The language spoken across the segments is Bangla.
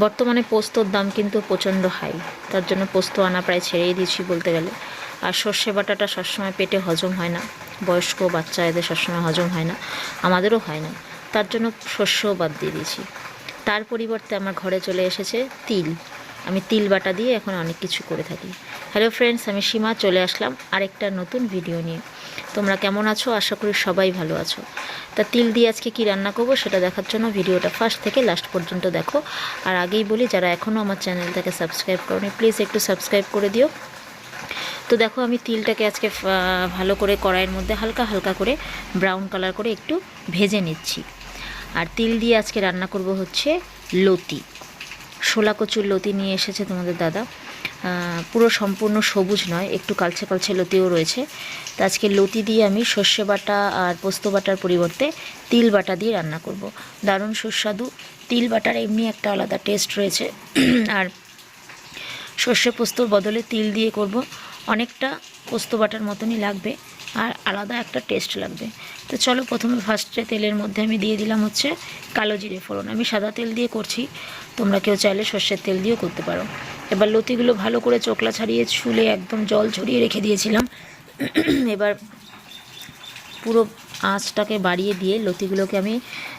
বর্তমানে পোস্তর দাম কিন্তু প্রচণ্ড হাই তার জন্য পোস্ত আনা প্রায় ছেড়েই দিয়েছি বলতে গেলে। আর সর্ষে বাটাটা সবসময় পেটে হজম হয় না। বয়স্ক বাচ্চা এদের সবসময় হজম হয় না। আমাদেরও হয় না। তার জন্য শস্যও বাদ দিয়ে দিয়েছি। তার পরিবর্তে আমার ঘরে চলে এসেছে তিল। আমি তিল বাটা দিয়ে এখন অনেক কিছু করে থাকি। হ্যালো ফ্রেন্ডস আমি সীমা, চলে আসলাম আরেকটা নতুন ভিডিও নিয়ে। তোমরা কেমন আছো? আশা করি সবাই ভালো আছো। তা তিল দিয়ে আজকে কি রান্না করব সেটা দেখার জন্য ভিডিওটা ফার্স্ট থেকে লাস্ট পর্যন্ত দেখো। আর আগেই বলি, যারা এখনও আমার চ্যানেলটাকে সাবস্ক্রাইব করনি প্লিজ একটু সাবস্ক্রাইব করে দিও। তো দেখো, আমি তিলটাকে আজকে ভালো করে কড়াইয়ের মধ্যে হালকা হালকা করে ব্রাউন কালার করে একটু ভেজে নিচ্ছি। আর তিল দিয়ে আজকে রান্না করব হচ্ছে লতি। শোলা কচুর লতি নিয়ে এসেছে তোমাদের দাদা। পুরো সম্পূর্ণ সবুজ নয়, একটু কালচে কালচে লতিও রয়েছে। তো আজকে লতি দিয়ে আমি সর্ষে বাটা আর পোস্ত বাটার পরিবর্তে তিল বাটা দিয়ে রান্না করব। দারুণ সুস্বাদু। তিল বাটার এমনি একটা আলাদা টেস্ট রয়েছে। আর সর্ষে পোস্তর বদলে তিল দিয়ে করব। অনেকটা পোস্ত বাটার মতনই লাগবে। আর আলাদা একটা টেস্ট লাগবে। তো চলো প্রথমে ফার্স্টে তেলের মধ্যে আমি দিয়ে দিলাম হচ্ছে কালো জিরে ফোড়ন। আমি সাদা তেল দিয়ে করছি। তোমরা কেউ চাইলে সর্ষের তেল দিয়েও করতে পারো। এবার লতিগুলো ভালো করে চোখলা ছাড়িয়ে ছুলে একদম জল ছড়িয়ে রেখে দিয়েছিলাম। এবার পুরো আঁচটাকে বাড়িয়ে দিয়ে লতিগুলোকে আমি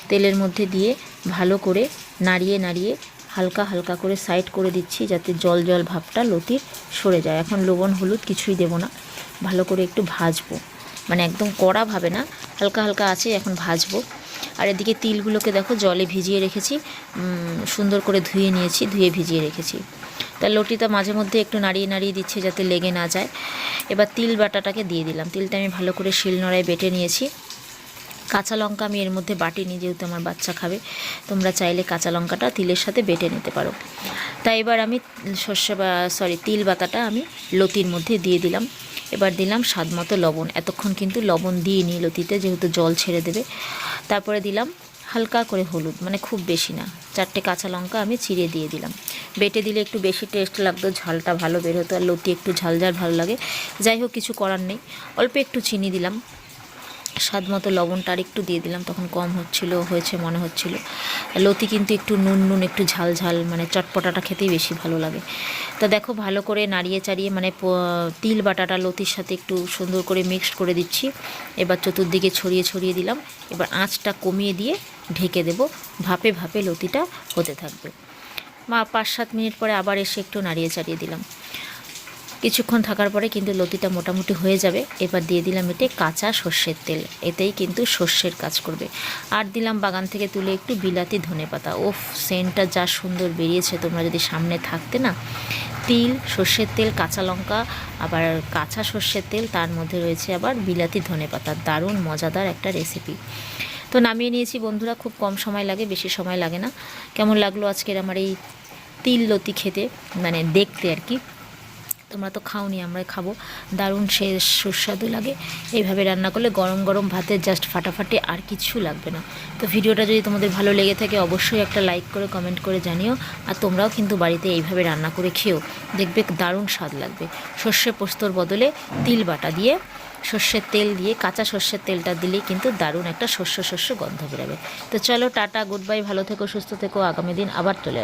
তেলের মধ্যে দিয়ে ভালো করে নাড়িয়ে নাড়িয়ে হালকা হালকা করে সাইড করে দিচ্ছি যাতে জল জল ভাবটা লতির সরে যায়। এখন লবণ, হলুদ কিছুই দেবো না। ভালো করে একটু ভাজবো। মানে একদম কড়া ভাবে না, হালকা হালকা আছে, এখন ভাজবো। আর এদিকে তিলগুলোকে দেখো জলে ভিজিয়ে রেখেছি সুন্দর করে ধুয়ে নিয়েছি, ধুয়ে ভিজিয়ে রেখেছি। তা লটিটা মাঝে মধ্যে একটু নাড়িয়ে নাড়িয়ে দিচ্ছে যাতে লেগে না যায়। এবার তিল বাটাটাকে দিয়ে দিলাম। তিলটা আমি ভালো করে শিলনোড়ায় বেটে নিয়েছি। কাঁচা লঙ্কা আমি এর মধ্যে বাটিনি, যেহেতু আমার বাচ্চা খাবে। তোমরা চাইলে কাঁচা লঙ্কাটা তিলের সাথে বেটে নিতে পারো। তাই এবার আমি সর্ষে বা সরি তিল বাতাটা আমি লতির মধ্যে দিয়ে দিলাম। এবার দিলাম স্বাদ মতো লবণ। এতক্ষণ কিন্তু লবণ দিয়ে দিইনি লতিতে যেহেতু জল ছেড়ে দেবে। তারপরে দিলাম হালকা করে হলুদ মানে খুব বেশি না। চারটে কাঁচা লঙ্কা আমি চিড়ে দিয়ে দিলাম। বেটে দিলে একটু বেশি টেস্ট লাগতো, ঝালটা ভালো বের হতো, আর লতি একটু ঝাল ঝাল ভালো লাগে। যাই হোক, কিছু করার নেই। অল্প একটু চিনি দিলাম। স্বাদ মতো লবণটা আর একটু দিয়ে দিলাম, তখন কম হচ্ছিল, হয়েছে মনে হচ্ছিল। লতি কিন্তু একটু নুন নুন, একটু ঝাল ঝাল মানে চটপটাটা খেতেই বেশি ভালো লাগে। তা দেখো ভালো করে নাড়িয়ে চাড়িয়ে মানে তিল বাটাটা লতির সাথে একটু সুন্দর করে মিক্সড করে দিচ্ছি। এবার চতুর্দিকে ছড়িয়ে ছড়িয়ে দিলাম। এবার আঁচটা কমিয়ে দিয়ে ঢেকে দেব। ভাপে ভাপে লতিটা হতে থাকবে। মা, পাঁচ সাত মিনিট পরে আবার এসে একটু নাড়িয়ে চাড়িয়ে দিলাম। কিছুক্ষণ থাকার পরে কিন্তু লতিটা মোটামুটি হয়ে যাবে। এবার দিয়ে দিলাম এতে কাঁচা সর্ষের তেল। এতেই কিন্তু সর্ষের কাজ করবে। আর দিলাম বাগান থেকে তুলে একটু বিলাতি ধনে পাতা। ওফ, সেন্টটা যা সুন্দর বেরিয়েছে। তোমরা যদি সামনে থাকতে না, তিল, সর্ষের তেল, কাঁচা লঙ্কা, আবার কাঁচা সর্ষের তেল, তার মধ্যে রয়েছে আবার বিলাতি ধনে পাতা। দারুণ, মজাদার একটা রেসিপি। তো নামিয়ে নিয়েছি বন্ধুরা, খুব কম সময় লাগে, বেশি সময় লাগে না। কেমন লাগল আজকের আমার এই তিল লতি খেতে? মানে দেখতে আর কি। তোমরা তো খাওনি আমরা খাব। দারুণ সে সুস্বাদু লাগে। এইভাবে রান্না করলে গরম গরম ভাতের জাস্ট ফাটাফাটি আর কিছু লাগবে না। তো ভিডিওটা যদি তোমাদের ভালো লেগে থাকে, অবশ্যই একটা লাইক করে কমেন্ট করে জানিও। আর তোমরাও কিন্তু বাড়িতে এইভাবে রান্না করে খেও দেখবে দারুণ স্বাদ লাগবে। সর্ষে পোস্তর বদলে তিল বাটা দিয়ে, সর্ষের তেল দিয়ে, কাঁচা সর্ষের তেলটা দিলে কিন্তু দারুণ একটা শস্য শস্য গন্ধ বেরোবে। তো চলো টাটা গুড বাই ভালো থেকো, সুস্থ থেকো, আগামী দিন আবার চলে।